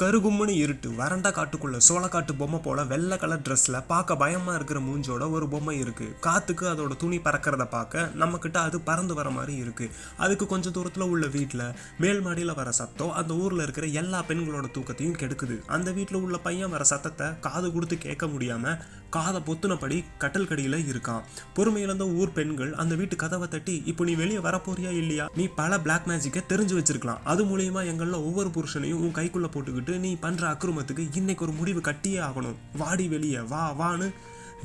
கருகும்முன்னு இருட்டு வறண்ட காட்டுக்குள்ள சோளக்காட்டு பொம்மை போல வெள்ளை கலர் ட்ரெஸ்ல பார்க்க பயமா இருக்கிற மூஞ்சோட ஒரு பொம்மை இருக்கு. காத்துக்கு அதோட துணி பறக்கிறத பார்க்க நம்ம கிட்ட அது பறந்து வர மாதிரி இருக்கு. அதுக்கு கொஞ்சம் தூரத்துல உள்ள வீட்டில் மேல் மாடியில் வர சத்தம் அந்த ஊர்ல இருக்கிற எல்லா பெண்களோட தூக்கத்தையும் கெடுக்குது. அந்த வீட்டில் உள்ள பையன் வர சத்தத்தை காது கொடுத்து கேட்க முடியாம காதை பொத்துனபடி கட்டல் கடியில் இருக்கான். பொறுமையிழந்த ஊர் பெண்கள் அந்த வீட்டு கதவை தட்டி இப்போ நீ வெளியே வரப்போறியா இல்லையா? நீ பல பிளாக் மேஜிக்கை தெரிஞ்சு வச்சிருக்கலாம். அது மூலியமா எங்களில் ஒவ்வொரு புருஷனையும் உன் கைக்குள்ளே போட்டுக்கிட்டு நீ பண்ணுற அக்கிரமத்துக்கு இன்னைக்கு ஒரு முடிவு கட்டியே ஆகணும். வாடி வெளியே வா வான்னு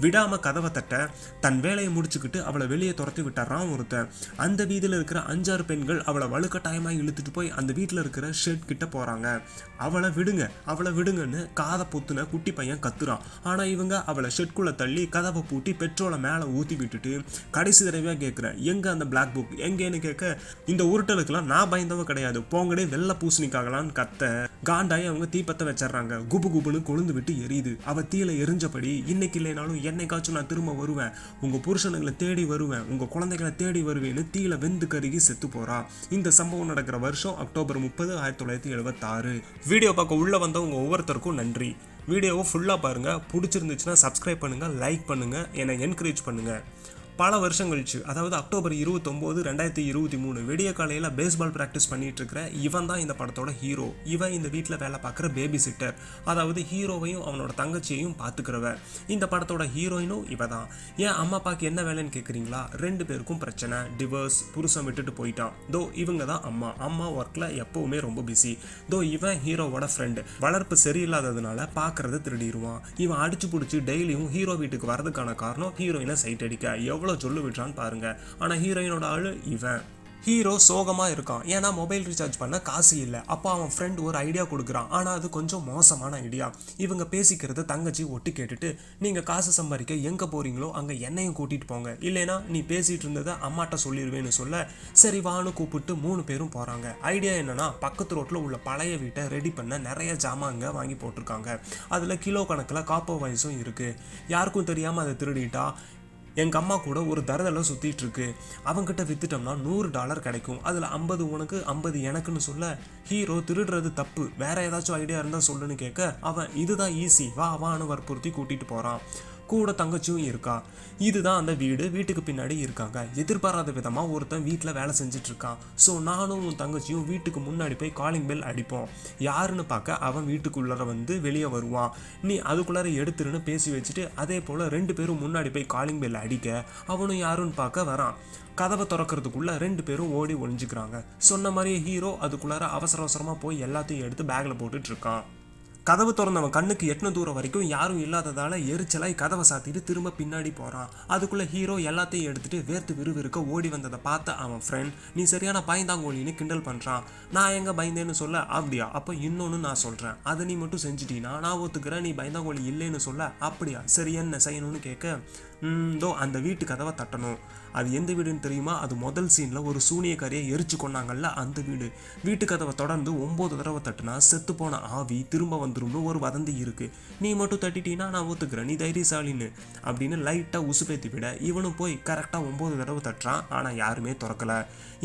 விடாமல் கதவை தட்ட தன் வேலையை முடிச்சுக்கிட்டு அவளை வெளியே துரத்தி விட்டுறான் ஒருத்தன். அந்த வீதியில் இருக்கிற அஞ்சாறு பெண்கள் அவளை வலுக்கட்டாயமாக இழுத்துட்டு போய் அந்த வீட்டில் இருக்கிற ஷெட் கிட்ட போகிறாங்க அவளை விடுங்க அவளை விடுங்கன்னு காதை பொத்துன குட்டி பையன் கத்துறான். ஆனால் இவங்க அவளை ஷெட்குள்ளே தள்ளி கதவை பூட்டி பெட்ரோலை மேலே ஊற்றி விட்டுட்டு கடைசி தடவையாக கேட்குறேன் எங்கே அந்த பிளாக் புக் எங்கேன்னு கேட்க இந்த உருட்டலுக்கெல்லாம் நான் பயந்தவன் கிடையாது. போங்கடே வெள்ளை பூசணிக்காகலான்னு கத்த. காண்டாயி அவங்க தீப்பத்தை வச்சிடுறாங்க. குபு குபுன்னு கொழுந்து விட்டு எரியுது. அவள் தீயில எரிஞ்சபடி இன்னைக்கு இல்லைனாலும் என்னைக்காச்சும் நான் திரும்ப வருவேன். உங்கள் புருஷனுங்களை தேடி வருவேன். உங்கள் குழந்தைகளை தேடி வருவேன்னு தீயில வெந்து கருகி செத்து போறா. இந்த சம்பவம் நடக்கிற வருஷம் அக்டோபர் முப்பது ஆயிரத்தி தொள்ளாயிரத்தி எழுபத்தாறு வீடியோ பார்க்க உள்ளே வந்தவங்க ஒவ்வொருத்தருக்கும் நன்றி. வீடியோவை ஃபுல்லாக பாருங்கள் பிடிச்சிருந்துச்சுன்னா சப்ஸ்கிரைப் பண்ணுங்கள் லைக் பண்ணுங்கள் என்னை என்கரேஜ் பண்ணுங்கள் பல வருஷம் கழிச்சு அதாவது அக்டோபர் இருபத்தொம்போது ரெண்டாயிரத்தி இருபத்தி மூணு விடிய காலையில் பேஸ்பால் ப்ராக்டிஸ் பண்ணிட்டு இருக்கிற இவன் தான் இந்த படத்தோட ஹீரோ இவன் இந்த வீட்டில் வேலை பார்க்குற பேபி சிட்டர் அதாவது ஹீரோவையும் அவனோட தங்கச்சியையும் பார்த்துக்கிறவ இந்த படத்தோட ஹீரோயினும் இவ தான். ஏன் அம்மா அப்பாவுக்கு என்ன வேலைன்னு கேட்குறீங்களா ரெண்டு பேருக்கும் பிரச்சனை. டிவர்ஸ் புருஷன் விட்டுட்டு போயிட்டான். தோ இவங்க தான் அம்மா. அம்மா ஒர்க்கில் எப்பவுமே ரொம்ப பிஸி தோ இவன் ஹீரோவோட ஃப்ரெண்டு வளர்ப்பு சரியில்லாததுனால பார்க்குறத திருடிடுவான் இவன் அடிச்சு பிடிச்சி டெய்லியும் ஹீரோ வீட்டுக்கு வரதுக்கான காரணம் ஹீரோயினை சைட் அடிக்க. எவ்வளோ சொல்லு விடுறான்னு பாருங்க. ஆனால் ஹீரோயினோட ஆள் இவன். ஹீரோ சோகமாக இருக்கான். ஏன்னா மொபைல் ரீசார்ஜ் பண்ண காசு இல்லை. அப்போ அவன் ஃப்ரெண்ட் ஒரு ஐடியா கொடுக்குறான். ஆனால் அது கொஞ்சம் மோசமான ஐடியா இவங்க பேசிக்கிறத தங்கச்சி ஒட்டு கேட்டுட்டு நீங்கள் காசு சம்பாதிக்க எங்கே போகிறீங்களோ அங்கே என்னையும் கூட்டிகிட்டு போங்க. இல்லைனா நீ பேசிகிட்டு இருந்ததை அம்மாட்ட சொல்லிடுவேன்னு சொல்ல சரி வான்னு கூப்பிட்டு மூணு பேரும் போகிறாங்க ஐடியா என்னென்னா பக்கத்து ரோட்டில் உள்ள பழைய வீட்டை ரெடி பண்ண நிறைய ஜாமாங்க வாங்கி போட்டிருக்காங்க. அதில் கிலோ கணக்கில் காப்போ வயசும் இருக்குது யாருக்கும் தெரியாமல் அதை திருடிட்டா? எங்கள் அம்மா கூட ஒரு தரதெல்லாம் சுற்றிட்டு இருக்கு அவங்கிட்ட விற்றுட்டோம்னா நூறு டாலர் கிடைக்கும். அதில் ஐம்பது உனக்கு ஐம்பது எனக்குன்னு சொல்ல ஹீரோ திருடுறது தப்பு. வேற ஏதாச்சும் ஐடியா இருந்தால் சொல்லுன்னு கேட்க அவன் இதுதான் ஈஸி வா வான்னு வற்புறுத்தி கூட்டிகிட்டு போகிறான் கூட தங்கச்சியும் இருக்கா. இதுதான் அந்த வீடு. வீட்டுக்கு பின்னாடி இருக்காங்க. எதிர்பாராத விதமாக ஒருத்தன் வீட்டில் வேலை செஞ்சுட்டு இருக்கான் ஸோ நானும் உன் தங்கச்சியும் வீட்டுக்கு முன்னாடி போய் காலிங் பெல் அடிப்போம். யாருன்னு பார்க்க அவன் வீட்டுக்குள்ளார வந்து வெளியே வருவான். நீ அதுக்குள்ளார எடுத்துருன்னு பேசி வச்சுட்டு அதே போல் ரெண்டு பேரும் முன்னாடி போய் காலிங் பெல் அடிக்க அவனும் யாருன்னு பார்க்க வரான். கதவை திறக்கிறதுக்குள்ளே ரெண்டு பேரும் ஓடி ஒளிஞ்சுக்கிறாங்க. சொன்ன மாதிரியே ஹீரோ அதுக்குள்ளார அவசர அவசரமாக போய் எல்லாத்தையும் எடுத்து பேக்கில் போட்டுட்ருக்கான். கதவு திறந்தவன் கண்ணுக்கு எட்டின தூரம் வரைக்கும் யாரும் இல்லாததால் எரிச்சலாய் கதவை சாத்திட்டு திரும்ப பின்னாடி போகிறான் அதுக்குள்ளே ஹீரோ எல்லாத்தையும் எடுத்துகிட்டு வேர்த்து விறுவிறுக்க ஓடி வந்ததை பார்த்த அவன் ஃப்ரெண்ட் நீ சரியான பயந்தாங்கோழின்னு கிண்டல் பண்ணுறான் நான் எங்கே பயந்தேன்னு சொல்ல அப்படியா அப்போ இன்னொன்று நான் சொல்கிறேன் அதை நீ மட்டும் செஞ்சுட்டீனா நான் ஒத்துக்கிறேன். நீ பயந்தாங்கோழி இல்லைன்னு சொல்ல அப்படியா சரி என்ன செய்யணும்னு கேட்க "ம், தோ அந்த வீட்டு கதவை தட்டணும். அது எந்த வீடுன்னு தெரியுமா? அது முதல் சீனில் ஒரு சூனியக்காரியை எரிச்சு கொண்டாங்கல்ல அந்த வீடு. வீட்டு கதவை தொடர்ந்து ஒம்பது தடவை தட்டுனா செத்து போன ஆவி திரும்ப வந்துரும்னு ஒரு வதந்தி இருக்கு. நீ மட்டும் தட்டிட்டீன்னா நான் ஒத்துக்கிறேன் நீ தைரியசாலின்னு அப்படின்னு லைட்டாக உசுப்பேத்தி விட இவனும் போய் கரெக்டாக ஒம்பது தடவை தட்டுறான் ஆனால் யாருமே திறக்கல.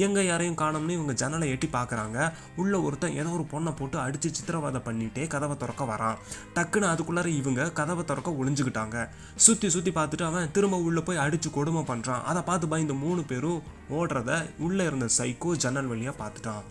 எங்கே யாரையும் காணோம்னு இவங்க ஜன்னலை எட்டி பார்க்குறாங்க உள்ள ஒருத்தன் ஏதோ ஒரு பொண்ணை போட்டு அடிச்சு சித்திரவதை பண்ணிட்டே கதவை திறக்க வரான். டக்குன்னு அதுக்குள்ளார இவங்க கதவை திறக்க ஒளிஞ்சுக்கிட்டாங்க. சுற்றி சுற்றி பார்த்துட்டு அவன் திரும்ப உள்ள போய் அடிச்சு கொடுமை பண்ணுறான் அதை பார்த்து பயந்து மூணு பேரும் ஓடுறத உள்ள இருந்த சைக்கோ ஜன்னல் வழியா பார்த்துட்டான்.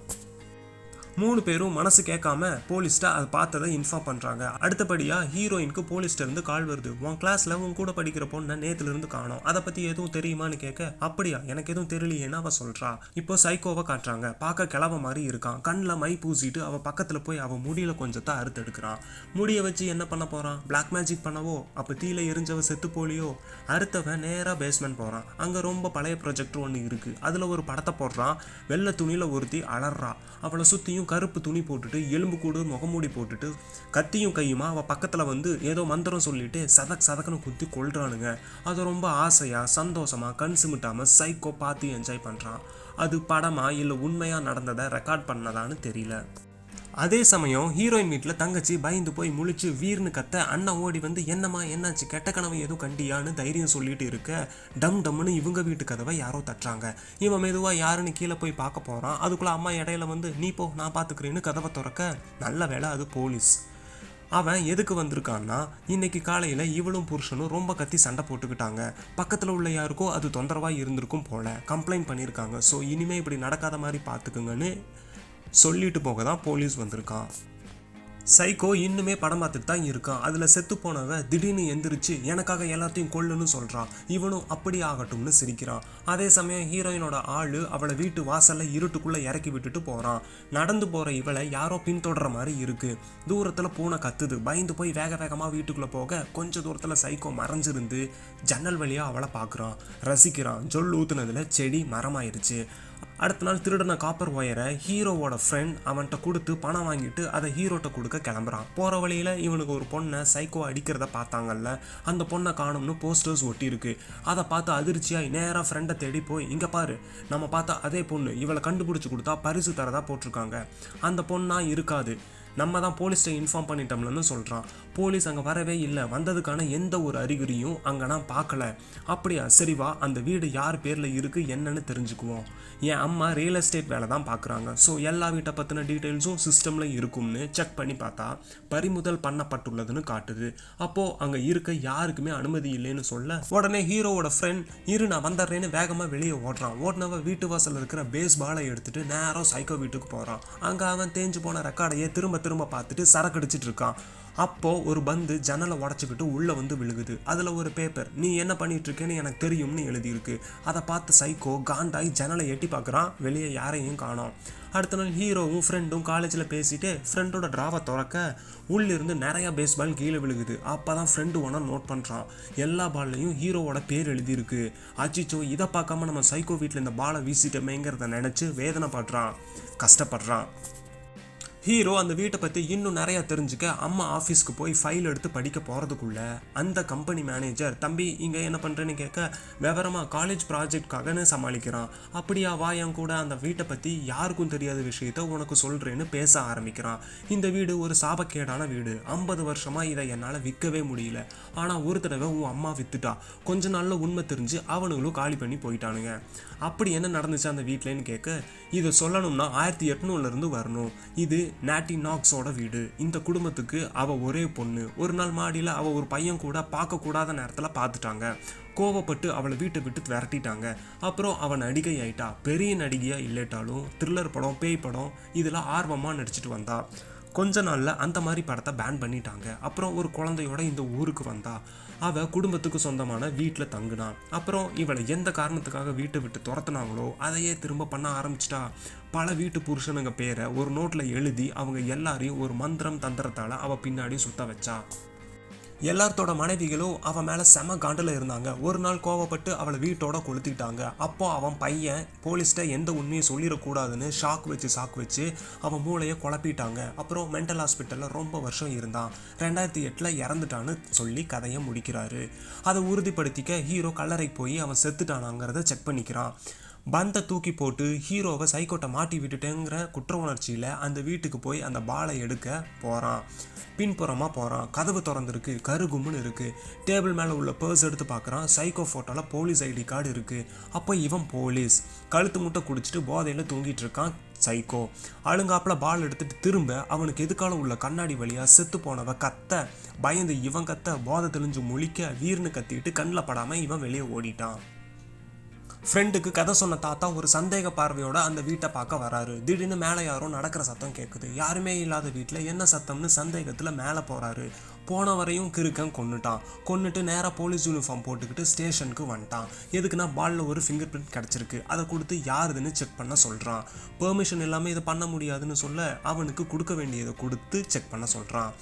மூணு பேரும் மனசு கேட்காம போலீஸ்ட்ட அதை பார்த்ததை இன்ஃபார்ம் பண்றாங்க. அடுத்தபடியா ஹீரோயினுக்கு போலீஸ்ட்ட இருந்து கால் வருது. உன் கிளாஸ்ல உன் கூட படிக்கிற பொண்ணை நேத்துல இருந்து காணோம். அதை பத்தி எதுவும் தெரியுமான்னு கேட்க அப்படியா எனக்கு எதுவும் தெரியலையேன்னு அவள் சொல்றா. இப்போ சைக்கோவை காட்டுறாங்க. பார்க்க கிளவ மாதிரி இருக்கான். கண்ணில் மை பூசிட்டு அவள் பக்கத்துல போய் அவள் முடியில கொஞ்சத்தை அறுத்தெடுக்கிறான். முடிய வச்சு என்ன பண்ண போறான்? பிளாக் மேஜிக் பண்ணவோ? அப்போ தீயில எரிஞ்சவ செத்து போலியோ? அறுத்தவன் நேரா பேஸ்மெண்ட் போறான். அங்க ரொம்ப பழைய ப்ரொஜெக்டர் ஒன்று இருக்கு. அதுல ஒரு படத்தை போடுறான். வெள்ளை துணியில ஒருத்தி அலறா. அவளை சுத்தியும் கருப்பு துணி போட்டுட்டு எலும்பு கூடு முகமூடி போட்டுட்டு கத்தியும் கையுமா அவள் பக்கத்தில் வந்து ஏதோ மந்திரம் சொல்லிட்டு சதக் சதக்குன்னு குத்தி கொள்றானுங்க அது ரொம்ப ஆசையாக சந்தோஷமாக கண் சிமிட்டாமல் சைக்கோ பார்த்து என்ஜாய் பண்ணுறான் அது படமா இல்லை உண்மையாக நடந்ததை ரெக்கார்ட் பண்ணதான்னு தெரியல. அதே சமயம் ஹீரோயின் வீட்டில் தங்கச்சி பயந்து போய் முழிச்சு வீர்னு கத்த அண்ணன் ஓடி வந்து என்னம்மா என்னாச்சு? கெட்ட கனவு எதுவும் கண்டியான்னு தைரியம் சொல்லிட்டு இருக்க. டம் டம்னு இவங்க வீட்டு கதவை யாரோ தட்டுறாங்க. இவன் மெதுவாக யாருன்னு கீழே போய் பார்க்க போகிறான் அதுக்குள்ளே அம்மா இடையில வந்து நீ போ நான் பார்த்துக்கிறேன்னு கதவை திறக்க நல்ல வேலை அது போலீஸ். அவன் எதுக்கு வந்திருக்கான்னா இன்னைக்கு காலையில் இவளும் புருஷனும் ரொம்ப கத்தி சண்டை போட்டுக்கிட்டாங்க. பக்கத்தில் உள்ள யாருக்கோ அது தொந்தரவாக இருந்திருக்கும் போல. கம்ப்ளைண்ட் பண்ணியிருக்காங்க ஸோ இனிமேல் இப்படி நடக்காத மாதிரி பார்த்துக்குங்கன்னு சொல்லிட்டு போக தான் போலீஸ் வந்திருக்கான். சைக்கோ இன்னுமே படம் பார்த்துட்டு தான் இருக்கான். அதில் செத்து போனவன் திடீர்னு எந்திரிச்சு எனக்காக எல்லாத்தையும் கொல்லுன்னு சொல்கிறான் இவனும் அப்படி ஆகட்டும்னு சிரிக்கிறான். அதே சமயம் ஹீரோயினோட ஆள் அவளை வீட்டு வாசலில் இருட்டுக்குள்ளே இறக்கி விட்டுட்டு போகிறான் நடந்து போகிற இவளை யாரோ பின்தொடர மாதிரி இருக்குது தூரத்தில் பூனை கத்துது. பயந்து போய் வேக வேகமாக வீட்டுக்குள்ளே போக கொஞ்ச தூரத்தில் சைக்கோ மறைஞ்சிருந்து ஜன்னல் வழியாக அவளை பார்க்குறான். ரசிக்கிறான். ஜொல் ஊற்றுனதில் செடி மரமாயிருச்சு. அடுத்த நாள் திருடின காப்பர் ஒயரை ஹீரோவோட ஃப்ரெண்ட் அவன்கிட்ட கொடுத்து பணம் வாங்கிட்டு அதை ஹீரோட்ட கொடுக்க கிளம்புறான். போகிற வழியில் இவனுக்கு ஒரு பொண்ணை சைக்கோ அடிக்கிறத பார்த்தாங்கல்ல அந்த பொண்ணை காணும்னு போஸ்டர்ஸ் ஒட்டியிருக்கு. அதை பார்த்து அதிர்ச்சியாக நேராக ஃப்ரெண்டை தேடி போய் இங்கே பாரு நம்ம பார்த்தா அதே பொண்ணு இவளை கண்டுபிடிச்சி கொடுத்தா பரிசு தரதா போட்டிருக்காங்க. அந்த பொண்ணா இருக்காது. நம்ம தான் போலீஸ்ட்டை இன்ஃபார்ம் பண்ணிட்டோம்லன்னு சொல்கிறான் போலீஸ் அங்கே வரவே இல்லை. வந்ததுக்கான எந்த ஒரு அறிகுறியும் அங்கே நான் பார்க்கல அப்படியா சரி வா அந்த வீடு யார் பேரில் இருக்குது என்னன்னு தெரிஞ்சுக்குவோம். என் அம்மா ரியல் எஸ்டேட் வேலை தான் பார்க்குறாங்க ஸோ எல்லா வீட்டை பற்றின டீட்டெயில்ஸும் சிஸ்டமில் இருக்கும்னு செக் பண்ணி பார்த்தா பறிமுதல் பண்ணப்பட்டுள்ளதுன்னு காட்டுது. அப்போது அங்கே இருக்க யாருக்குமே அனுமதி இல்லைன்னு சொல்ல உடனே ஹீரோவோட ஃப்ரெண்ட் இரு நான் வந்துடுறேன்னு வேகமாக வெளியே ஓடுறான். ஓடினவ வீட்டு வாசலில் இருக்கிற பேஸ் பாலை எடுத்துகிட்டு நேரம் சைக்கோ வீட்டுக்கு போகிறான் அங்கே அவன் தேஞ்சு போன ரெக்கார்டையே திரும்ப திரும்ப பார்த்துட்டு சரக்கடிச்சிட்டு இருக்கான். அப்போது ஒரு பந்து ஜன்னலை உடச்சிக்கிட்டு உள்ளே வந்து விழுகுது. அதில் ஒரு பேப்பர் நீ என்ன பண்ணிகிட்டு இருக்கேன்னு எனக்கு தெரியும்னு எழுதியிருக்கு. அதை பார்த்து சைக்கோ காண்டாய் ஜன்னலை எட்டி பார்க்குறான். வெளியே யாரையும் காணோம். அடுத்த நாள் ஹீரோவும் ஃப்ரெண்டும் காலேஜில் பேசிட்டு ஃப்ரெண்டோட ட்ராவை திறக்க உள்ளிருந்து நிறையா பேஸ் பால் கீழே விழுகுது. அப்போ தான் ஃப்ரெண்டு ஒன்றா நோட் பண்ணுறான் எல்லா பால்லையும் ஹீரோவோட பேர் எழுதியிருக்கு. அச்சிச்சோ இதை பார்க்காம நம்ம சைக்கோ வீட்டில் இந்த பாலை வீசிட்டோமேங்கிறத நினச்சி வேதனைப்படுறான் கஷ்டப்படுறான். ஹீரோ அந்த வீட்டை பற்றி இன்னும் நிறையா தெரிஞ்சுக்க அம்மா ஆஃபீஸ்க்கு போய் ஃபைல் எடுத்து படிக்க போகிறதுக்குள்ள அந்த கம்பெனி மேனேஜர் தம்பி இங்கே என்ன பண்ணுறேன்னு கேட்க விவரமாக காலேஜ் ப்ராஜெக்ட்காகன்னு சமாளிக்கிறான். அப்படியா வா என் கூட அந்த வீட்டை பற்றி யாருக்கும் தெரியாத விஷயத்த உனக்கு சொல்கிறேன்னு பேச ஆரம்பிக்கிறான். இந்த வீடு ஒரு சாபக்கேடான வீடு. ஐம்பது வருஷமாக இதை என்னால் விற்கவே முடியல. ஆனால் ஒரு தடவை உன் அம்மா விற்றுட்டா கொஞ்ச நாளில் உண்மை தெரிஞ்சு அவனுங்களும் காலி பண்ணி போயிட்டானுங்க. அப்படி என்ன நடந்துச்சு அந்த வீட்டிலன்னு கேட்க இதை சொல்லணும்னா ஆயிரத்தி எட்நூறுலேருந்து வரணும். இது நாட்டி நாக்ஸோட வீடு. இந்த குடும்பத்துக்கு அவ ஒரே பொண்ணு. ஒரு நாள் மாடியில் அவ ஒரு பையன் கூட பார்க்கக்கூடாத நேரத்தில் பார்த்துட்டாங்க. கோவப்பட்டு அவளை வீட்டை விட்டு விரட்டிட்டாங்க. அப்புறம் அவன் நடிகை ஆயிட்டா. பெரிய நடிகையாக இல்லட்டாலும் த்ரில்லர் படம் பேய் படம் இதில் ஆர்வமாக நடிச்சிட்டு வந்தா. கொஞ்ச நாளில் அந்த மாதிரி படத்தை பேன் பண்ணிட்டாங்க. அப்புறம் ஒரு குழந்தையோட இந்த ஊருக்கு வந்தா. அவள் குடும்பத்துக்கு சொந்தமான வீட்டில் தங்குனான் அப்புறம் இவளை எந்த காரணத்துக்காக வீட்டை விட்டு துரத்துனாங்களோ அதையே திரும்ப பண்ண ஆரம்பிச்சிட்டா. பல வீட்டு புருஷனுங்க பேரை ஒரு நோட்டில் எழுதி அவங்க எல்லாரையும் ஒரு மந்திரம் தந்திரத்தால் அவள் பின்னாடி சுத்த வச்சா. எல்லாத்தோட மனைவிகளும் அவன் மேலே செம காண்டில் இருந்தாங்க. ஒரு நாள் கோவப்பட்டு அவளை வீட்டோட கொளுத்திட்டாங்க அப்போ அவன் பையன் போலீஸ்கிட்ட எந்த உண்மையை சொல்லிடக்கூடாதுன்னு ஷாக் வச்சு ஷாக் வச்சு அவன் மூளையை குழப்பிட்டாங்க. அப்புறம் மென்டல் ஹாஸ்பிட்டலில் ரொம்ப வருஷம் இருந்தான். ரெண்டாயிரத்தி எட்டில் இறந்துட்டான்னு சொல்லி கதையை முடிக்கிறாரு. அதை உறுதிப்படுத்திக்க ஹீரோ கல்லறை போய் அவன் செத்துட்டானாங்கிறத செக் பண்ணிக்கிறான். பந்தை தூக்கி போட்டு ஹீரோவை சைக்கோட்டை மாட்டி விட்டுட்டேங்கிற குற்ற உணர்ச்சியில் அந்த வீட்டுக்கு போய் அந்த பாலை எடுக்க போகிறான் பின்புறமாக போகிறான் கதவு திறந்துருக்கு. கருகும்னு இருக்குது டேபிள் மேலே உள்ள பர்ஸ் எடுத்து பார்க்குறான் சைக்கோ ஃபோட்டோவில் போலீஸ் ஐடி கார்டு இருக்குது அப்போ இவன் போலீஸ். கழுத்து முட்டை குடிச்சிட்டு போதையில் தூங்கிட்டு இருக்கான் சைக்கோ அழுங்காப்பில் பால் எடுத்துட்டு திரும்ப அவனுக்கு எதுக்கால உள்ள கண்ணாடி வழியாக செத்து போனவ கத்த பயந்து இவன் கத்த போதை தெளிஞ்சு முழிக்க வீர்னு கத்திட்டு கண்ணில் படாமல் இவன் வெளியே ஓடிட்டான். ஃப்ரெண்டுக்கு கதை சொன்ன தாத்தா ஒரு சந்தேக பார்வையோட அந்த வீட்டை பார்க்க வராரு. திடீர்னு மேலே யாரோ நடக்கிற சத்தம் கேட்குது யாருமே இல்லாத வீட்டில் என்ன சத்தம்னு சந்தேகத்தில் மேலே போகிறாரு போன வரையும் கிறுக்கன் கொண்டுட்டான் கொண்டுட்டு நேராக போலீஸ் யூனிஃபார்ம் போட்டுக்கிட்டு ஸ்டேஷனுக்கு வந்துட்டான். எதுக்குன்னா பாலில் ஒரு ஃபிங்கர் பிரிண்ட் கிடச்சிருக்கு. அதை கொடுத்து யாருதுன்னு செக் பண்ண சொல்கிறான் பெர்மிஷன் இல்லாமல் இதை பண்ண முடியாதுன்னு சொல்ல அவனுக்கு கொடுக்க வேண்டியதை கொடுத்து செக் பண்ண சொல்கிறான்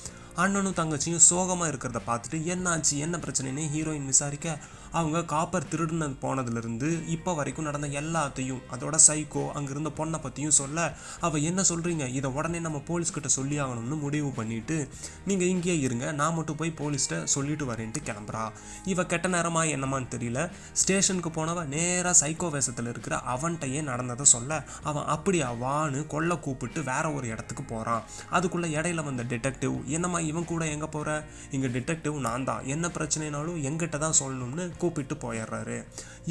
அண்ணனும் தங்கச்சியும் சோகமாக இருக்கிறத பார்த்துட்டு என்னாச்சு? என்ன பிரச்சனைன்னு ஹீரோயின் விசாரிக்க அவங்க காப்பர் திருடுனது போனதுலேருந்து இப்போ வரைக்கும் நடந்த எல்லாத்தையும் அதோட சைக்கோ அங்கே இருந்த பொண்ணை பற்றியும் சொல்ல அவள் என்ன சொல்கிறீங்க இதை உடனே நம்ம போலீஸ்கிட்ட சொல்லி ஆகணும்னு முடிவு பண்ணிவிட்டு நீங்கள் இங்கேயே இருங்க நான் மட்டும் போய் போலீஸ்கிட்ட சொல்லிட்டு வரேன்ட்டு கிளம்புறா. இவ கெட்ட நேரமா என்னமான்னு தெரியல. ஸ்டேஷனுக்கு போனவ நேராக சைக்கோ வேஷத்தில் இருக்கிற அவன்கிட்டயே நடந்ததை சொல்ல அவன் அப்படியா வான்னு கொல்ல கூப்பிட்டு வேற ஒரு இடத்துக்கு போகிறான் அதுக்குள்ளே இடையில வந்த டிடெக்டிவ் என்னம்மா இவன் கூட எங்கே போகிற இங்கே டிடெக்டிவ் நான் தான் என்ன பிரச்சனைனாலும் எங்கிட்ட தான் சொல்லணும்னு கூப்பிட்டு போயிடுறாரு.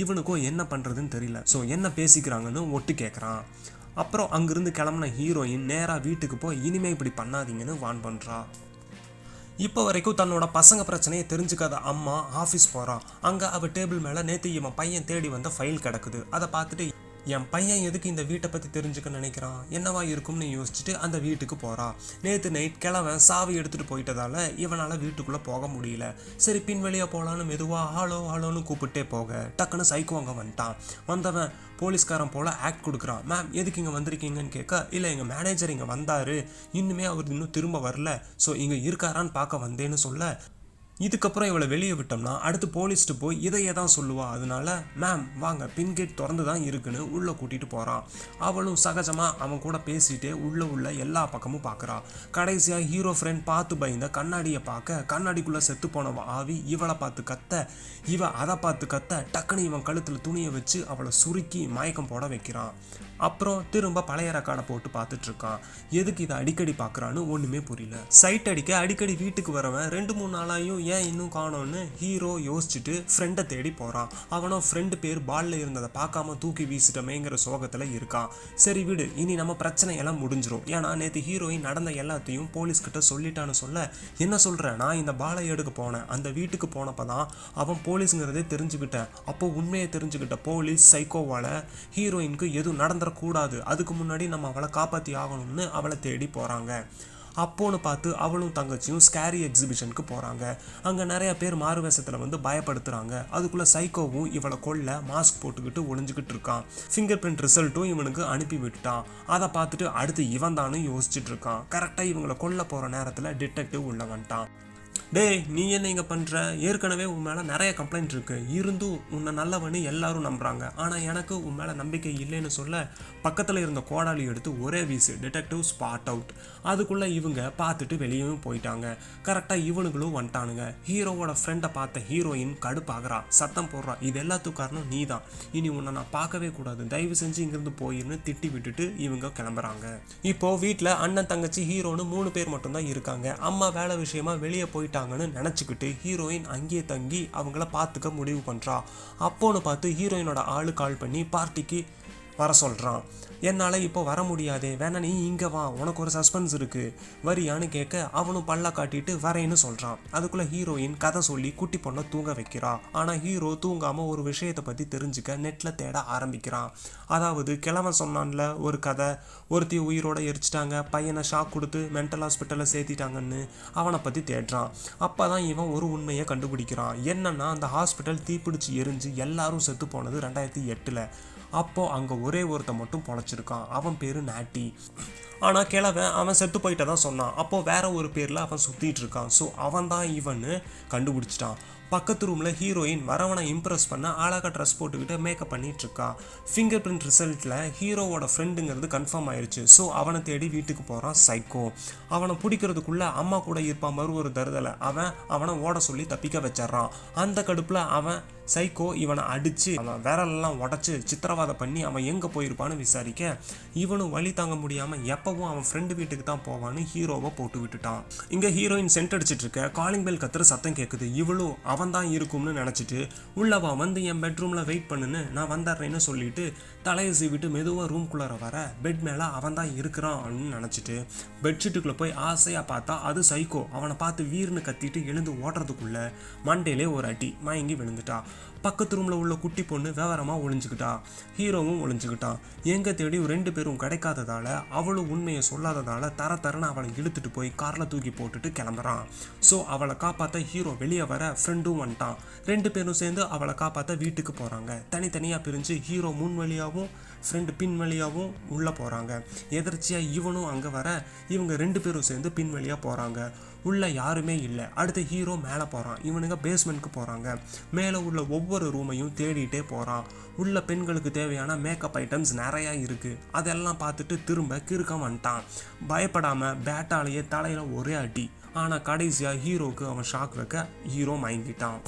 இவனுக்கும் என்ன பண்ணுறதுன்னு தெரியல. ஸோ என்ன பேசிக்கிறாங்கன்னு ஒட்டு கேட்குறான் அப்புறம் அங்கிருந்து கிளம்புன ஹீரோயின் நேராக வீட்டுக்கு போய் இனிமே இப்படி பண்ணாதீங்கன்னு வான் பண்ணுறா இப்போ வரைக்கும் தன்னோட பசங்க பிரச்சனையை தெரிஞ்சுக்காத அம்மா ஆஃபீஸ் போகிறான் அங்கே அவள் டேபிள் மேலே நேற்று இவன் பையன் தேடி வந்த ஃபைல் கிடக்குது. அதை பார்த்துட்டு என் பையன் எதுக்கு இந்த வீட்டை பற்றி தெரிஞ்சுக்க நினைக்கிறான்? என்னவா இருக்கும்னு யோசிச்சுட்டு அந்த வீட்டுக்கு போகிறான் நேற்று நைட் கிழவன் சாவி எடுத்துகிட்டு போயிட்டதால இவனால் வீட்டுக்குள்ளே போக முடியல. சரி பின்வழியாக போகலான்னு மெதுவாக ஹாலோ ஹாலோன்னு கூப்பிட்டே போக. டக்குன்னு சைக்கோ அங்கே வந்துட்டான். வந்தவன் போலீஸ்காரன் போல் ஆக்ட் கொடுக்குறான். மேம் எதுக்கு இங்கே வந்திருக்கீங்கன்னு கேட்க இல்லை எங்கள் மேனேஜர் இங்கே வந்தார். இன்னுமே அவர் இன்னும் திரும்ப வரல. ஸோ இங்கே இருக்காரான்னு பார்க்க வந்தேன்னு சொல்ல இதுக்கப்புறம் இவளை வெளியே விட்டோம்னா அடுத்து போலீஸ்ட்டு போய் இதையே தான் சொல்லுவா. அதனால மேம் வாங்க பின்கேட் திறந்து தான் இருக்குன்னு உள்ளே கூட்டிகிட்டு போகிறான் அவளும் சகஜமாக அவன் கூட பேசிகிட்டே உள்ளே உள்ள எல்லா பக்கமும் பார்க்குறா கடைசியாக ஹீரோ ஃப்ரெண்ட் பார்த்து பயந்த கண்ணாடியை பார்க்க கண்ணாடிக்குள்ளே செத்து போன ஆவி இவளை பார்த்து கத்த இவ அதை பார்த்து கத்த டக்குன்னு இவன் கழுத்தில் துணியை வச்சு அவளை சுருக்கி மயக்கம் போட வைக்கிறான். அப்புறம் திரும்ப பழைய ரெக்கார்டை போட்டு பார்த்துட்டு இருக்கான் எதுக்கு இதை அடிக்கடி பார்க்குறான்னு ஒன்றுமே புரியல. சைட் அடிக்க அடிக்கடி வீட்டுக்கு வரவன் ரெண்டு மூணு நாளாயும் ஏன் இன்னும் காணோன்னு ஹீரோ யோசிச்சுட்டு ஃப்ரெண்டை தேடி போகிறான் அவனும் ஃப்ரெண்டு பேர் பாலில் இருந்ததை பார்க்காம தூக்கி வீசிட்டமேங்கிற சோகத்தில் இருக்கான். சரி விடு இனி நம்ம பிரச்சனையெல்லாம் முடிஞ்சிடும் ஏன்னா நேற்று ஹீரோயின் நடந்த எல்லாத்தையும் போலீஸ்கிட்ட சொல்லிட்டான்னு சொல்ல என்ன சொல்கிறேன் நான் இந்த பாலை எடுக்க போனேன். அந்த வீட்டுக்கு போனப்போ தான் அவன் போலீஸுங்கிறதே தெரிஞ்சுக்கிட்டேன். அப்போ உண்மையை தெரிஞ்சுக்கிட்ட போலீஸ் சைக்கோவால் ஹீரோயினுக்கு எதுவும் நடந்துடக்கூடாது அதுக்கு முன்னாடி நம்ம அவளை காப்பாற்றி ஆகணும்னு அவளை தேடி போகிறாங்க அப்போன்னு பார்த்து அவளும் தங்கச்சியும் ஸ்கேரி எக்ஸிபிஷனுக்கு போகிறாங்க அங்கே நிறைய பேர் மாறுவேசத்தில் வந்து பயப்படுத்துகிறாங்க அதுக்குள்ளே சைக்கோவும் இவளை கொல்ல மாஸ்க் போட்டுக்கிட்டு ஒளிஞ்சுக்கிட்டு இருக்கான். ஃபிங்கர் பிரிண்ட் ரிசல்ட்டும் இவனுக்கு அனுப்பி விட்டுட்டான். அதை பார்த்துட்டு அடுத்து இவன் தானும் யோசிச்சுட்டு இருக்கான். கரெக்டாக இவங்களை கொல்ல போகிற நேரத்தில் டிடெக்டிவ் உள்ள வந்துட்டான். டேய் நீ என்ன இங்கே பண்ணுற ஏற்கனவே உன் மேலே நிறைய கம்ப்ளைண்ட் இருக்குது இருந்தும் உன்னை நல்லவனு எல்லாரும் நம்புகிறாங்க ஆனால் எனக்கு உன் மேலே நம்பிக்கை இல்லைன்னு சொல்ல பக்கத்தில் இருந்த கோடாலி எடுத்து ஒரே வீசு டிடெக்டிவ் ஸ்பாட் அவுட் அதுக்குள்ளே இவங்க பார்த்துட்டு வெளியேவும் போயிட்டாங்க. கரெக்டாக இவனுங்களும் வந்துட்டானுங்க. ஹீரோவோட ஃப்ரெண்டை பார்த்த ஹீரோயின் கடுப்பாகிறா. சத்தம் போடுறா. இது எல்லாத்துக்கும் காரணம் நீ தான் இனி உன்னை நான் பார்க்கவே கூடாது. தயவு செஞ்சு இங்கிருந்து போயிருன்னு திட்டி விட்டுட்டு இவங்க கிளம்புறாங்க. இப்போது வீட்டில் அண்ணன் தங்கச்சி ஹீரோன்னு மூணு பேர் மட்டும்தான் இருக்காங்க. அம்மா வேலை விஷயமா வெளியே போயிட்டாங்கன்னு நினச்சிக்கிட்டு ஹீரோயின் அங்கேயே தங்கி அவங்கள பார்த்துக்க முடிவு பண்ணுறா அப்போன்னு பார்த்து ஹீரோயினோட ஆளு கால் பண்ணி பார்ட்டிக்கு வர சொல்கிறான் என்னால் இப்போ வர முடியாதே. வேணா நீ இங்கே வா. உனக்கு ஒரு சஸ்பென்ஸ் இருக்குது வரியான்னு கேட்க அவனும் பல்ல காட்டிட்டு வரேன்னு சொல்கிறான் அதுக்குள்ளே ஹீரோயின் கதை சொல்லி குட்டி பொண்ணை தூங்க வைக்கிறா. ஆனால் ஹீரோ தூங்காமல் ஒரு விஷயத்தை பற்றி தெரிஞ்சுக்க நெட்டில் தேட ஆரம்பிக்கிறான். அதாவது கிழவன் சொன்னான்ல ஒரு கதை. ஒருத்தி உயிரோட எரிச்சிட்டாங்க. பையனை ஷாக் கொடுத்து மென்டல் ஹாஸ்பிட்டலில் சேர்த்திட்டாங்கன்னு அவனை பற்றி தேடுறான். அப்போ தான் இவன் ஒரு உண்மையை கண்டுபிடிக்கிறான். என்னன்னா அந்த ஹாஸ்பிட்டல் தீப்பிடிச்சு எரிஞ்சு எல்லாரும் செத்து போனது ரெண்டாயிரத்தி எட்டில். அப்போ அங்கே ஒரே ஒருத்த மட்டும் பொழைச்சிருக்கான். அவன் பேர் நாட்டி. ஆனால் கிழவன் அவன் செத்து போயிட்ட தான் சொன்னான். அப்போ வேற ஒரு பேரில் அவன் சுற்றிட்டு இருக்கான் ஸோ அவன் தான் இவன்னு கண்டுபிடிச்சிட்டான். பக்கத்து ரூமில் ஹீரோயின் வரவனை இம்ப்ரெஸ் பண்ண அழகாக ட்ரெஸ் போட்டுக்கிட்டு மேக்கப் பண்ணிகிட்ருக்கா ஃபிங்கர் பிரிண்ட் ரிசல்ட்டில் ஹீரோவோட ஃப்ரெண்டுங்கிறது கன்ஃபார்ம் ஆயிடுச்சு ஸோ அவனை தேடி வீட்டுக்கு போகிறான் சைக்கோ அவனை பிடிக்கிறதுக்குள்ளே அம்மா கூட இருப்பான் மறு ஒரு தருதலை. அவன் அவனை ஓட சொல்லி தப்பிக்க வச்சிட்றான். அந்த கடுப்பில் அவன் சைக்கோ இவனை அடித்து அவன் விரலெல்லாம் உடச்சி சித்திரவாதம் பண்ணி அவன் எங்கே போயிருப்பான்னு விசாரிக்க இவனும் வழி தாங்க முடியாமல் எப்பவும் அவன் ஃப்ரெண்டு வீட்டுக்கு தான் போவான்னு ஹீரோவை போட்டு விட்டுட்டான். இங்கே ஹீரோயின் சென்ட் அடிச்சிட்டு இருக்க காலிங் பெல் கத்துற சத்தம் கேட்குது இவளும் அவன் தான் இருக்கும்னு நினச்சிட்டு உள்ளவா வந்து என் பெட்ரூமில் வெயிட் பண்ணுன்னு நான் வந்துடுறேன்னு சொல்லிட்டு தலையை சீவிட்டு மெதுவாக ரூம்குள்ளார வர பெட் மேலே அவன் தான் இருக்கிறான்னு நினச்சிட்டு பெட்ஷீட்டுக்குள்ளே போய் ஆசையாக பார்த்தா அது சைக்கோ. அவனை பார்த்து வீர்னு கத்திட்டு எழுந்து ஓடுறதுக்குள்ளே மண்டையிலே ஒரு அடி மயங்கி விழுந்துட்டான் பக்கத்து ரூமில் உள்ள குட்டி பொண்ணு விவரமாக ஒளிஞ்சுக்கிட்டான் ஹீரோவும் ஒளிஞ்சுக்கிட்டான். எங்கே தேடி ரெண்டு பேரும் கிடைக்காததால அவளும் உண்மையை சொல்லாததால தர தரன்னு அவளை இழுத்துட்டு போய் காரில் தூக்கி போட்டுட்டு கிளம்புறான். ஸோ அவளை காப்பாற்ற ஹீரோ வெளியே வர ஃப்ரெண்டும் வந்துட்டான். ரெண்டு பேரும் சேர்ந்து அவளை காப்பாற்ற வீட்டுக்கு போகிறாங்க தனித்தனியாக பிரிஞ்சு ஹீரோ முன் வழியாகவும் ஃப்ரெண்டு பின் வழியாகவும் உள்ளே போகிறாங்க எதிர்ச்சியாக இவனும் அங்கே வர இவங்க ரெண்டு பேரும் சேர்ந்து பின் வழியாக போகிறாங்க உள்ளே யாருமே இல்லை. அடுத்த ஹீரோ மேலே போகிறான் இவனுங்க பேஸ்மெண்ட்க்கு போகிறாங்க மேலே உள்ள ஒவ்வொரு ரூமையும் தேடிட்டே போகிறான் உள்ள பெண்களுக்கு தேவையான மேக்கப் ஐட்டம்ஸ் நிறையா இருக்குது அதெல்லாம் பார்த்துட்டு திரும்ப கிறுக்க வந்துட்டான். பயப்படாமல் பேட்டாலேயே தலையில் ஒரே அடி. ஆனால் கடைசியாக ஹீரோவுக்கு அவன் ஷாக் வைக்க ஹீரோ மயங்கிட்டான்.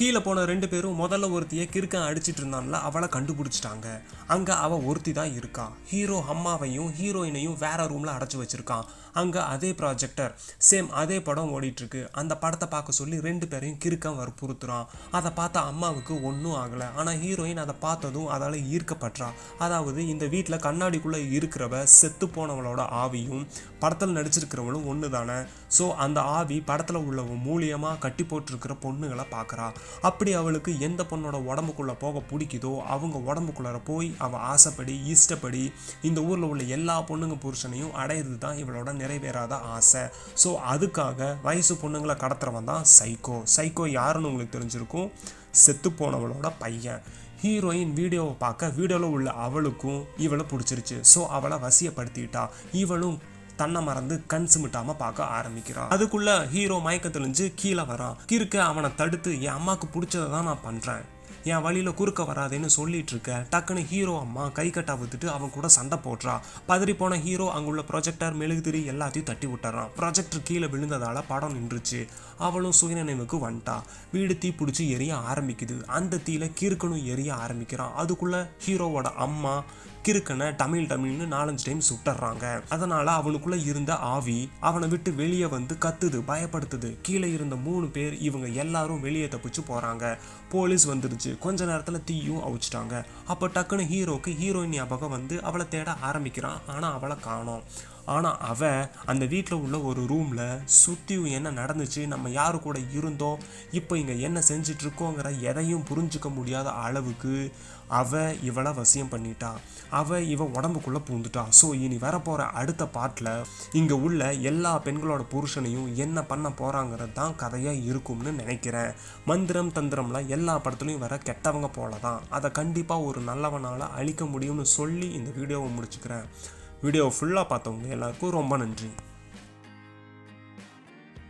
கீழே போன ரெண்டு பேரும் முதல்ல ஒருத்தியை கிறுக்கன் அடிச்சிட்டு இருந்தான்ல அவளை கண்டுபிடிச்சிட்டாங்க. அங்கே அவள் ஒருத்தி தான் இருக்கா. ஹீரோ அம்மாவையும் ஹீரோயினையும் வேற ரூமில் அடைச்சி வச்சுருக்கான். அங்கே அதே ப்ராஜெக்டர் சேம் அதே படம் ஓடிட்டுருக்கு. அந்த படத்தை பார்க்க சொல்லி ரெண்டு பேரையும் கிறுக்கன் வற்புறுத்துறான். அதை பார்த்த அம்மாவுக்கு ஒன்றும் ஆகலை. ஆனால் ஹீரோயின் அதை பார்த்ததும் அதால் ஈர்க்கப்பட்டா. அதாவது இந்த வீட்டில் கண்ணாடிக்குள்ளே இருக்கிறவ செத்து போனவளோட ஆவியும் படத்தில் நடிச்சிருக்கிறவளும் ஒன்று தானே ஸோ அந்த ஆவி படத்தில் உள்ளவன் மூலியமாக கட்டி போட்டிருக்கிற பொண்ணுகளை பார்க்குறா. அப்படி அவளுக்கு எந்த பொண்ணோட உடம்புக்குள்ளே போக பிடிக்குதோ அவங்க உடம்புக்குள்ளார போய் அவள் ஆசைப்படி இஷ்டப்படி இந்த ஊரில் உள்ள எல்லா பொண்ணுங்க புருஷனையும் அடையிறது தான் இவளோட நிறைவேறாத ஆசை. ஸோ அதுக்காக வயசு பொண்ணுங்களை கடத்துறவன் தான் சைக்கோ சைக்கோ யாருன்னு உங்களுக்கு தெரிஞ்சிருக்கும்? செத்து போனவளோட பையன். ஹீரோயின் வீடியோவை பார்க்க வீடியோவில் உள்ள அவளுக்கும் இவளை பிடிச்சிருச்சு. ஸோ அவளை வசியப்படுத்திட்டா. இவளும் தன்னை மறந்து கண் சிமிட்டாம பார்க்க ஆரம்பிக்கிறான். அதுக்குள்ள ஹீரோ மயக்க தெளிஞ்சு கீழே வரான். கிறுக்க அவனை தடுத்து என் அம்மாக்கு பிடிச்சதை தான் நான் பண்றேன். என் வழியில் குறுக்க வராதேன்னு சொல்லிட்டு இருக்க. டக்குன்னு ஹீரோ அம்மா கை கட்டா விட்டுட்டு அவன் கூட சண்டை போடுறா. பதறி போன ஹீரோ அங்குள்ள ப்ரொஜெக்டர் மெழுகுதிரி எல்லாத்தையும் தட்டி விட்டுறான். ப்ரொஜெக்டர் கீழே விழுந்ததால படம் நின்றுச்சு. அவளும் சுயநினைவுக்கு வந்துட்டா. வீடு தீ பிடிச்சி எரிய ஆரம்பிக்குது. அந்த தீல கிறுக்கனும் எரிய ஆரம்பிக்கிறான். அதுக்குள்ள ஹீரோவோட அம்மா கிறுக்கனை தமிழ் தமிழ்னு நாலஞ்சு டைம் சுட்டுறாங்க. அதனால அவனுக்குள்ள இருந்த ஆவி அவனை விட்டு வெளியே வந்து கத்துது பயப்படுத்துது. கீழே இருந்த மூணு பேர் இவங்க எல்லாரும் வெளியே தப்பிச்சு போறாங்க. போலீஸ் வந்துருச்சு. கொஞ்ச நேரத்துல தீயும் அவிச்சிட்டாங்க. அப்போ டக்குன்னு ஹீரோக்கு ஹீரோயின் ஞாபகம் வந்து அவளை தேட ஆரம்பிக்கிறான். ஆனா அவளை காணோம். ஆனால் அவன் அந்த வீட்டில் உள்ள ஒரு ரூமில் சுற்றியும் என்ன நடந்துச்சு நம்ம யார் கூட இருந்தோம் இப்போ இங்கே என்ன செஞ்சிட்ருக்கோங்கிற எதையும் புரிஞ்சுக்க முடியாத அளவுக்கு அவள் இவளை வசியம் பண்ணிட்டான் அவள் இவன் உடம்புக்குள்ளே பூந்துட்டான் ஸோ இனி வரப்போகிற அடுத்த பாட்டில் இங்கே உள்ள எல்லா பெண்களோட புருஷனையும் என்ன பண்ண போகிறாங்கிறது தான் கதையாக இருக்கும்னு நினைக்கிறேன். மந்திரம் தந்திரம்லாம் எல்லா படத்துலையும் வர கெட்டவங்க போல தான் அதை கண்டிப்பாக ஒரு நல்லவனால் அழிக்க முடியும்னு சொல்லி இந்த வீடியோவை முடிச்சுக்கிறேன். வீடியோ ஃபுல்லாக பார்த்தவங்க எல்லாருக்கும் ரொம்ப நன்றி.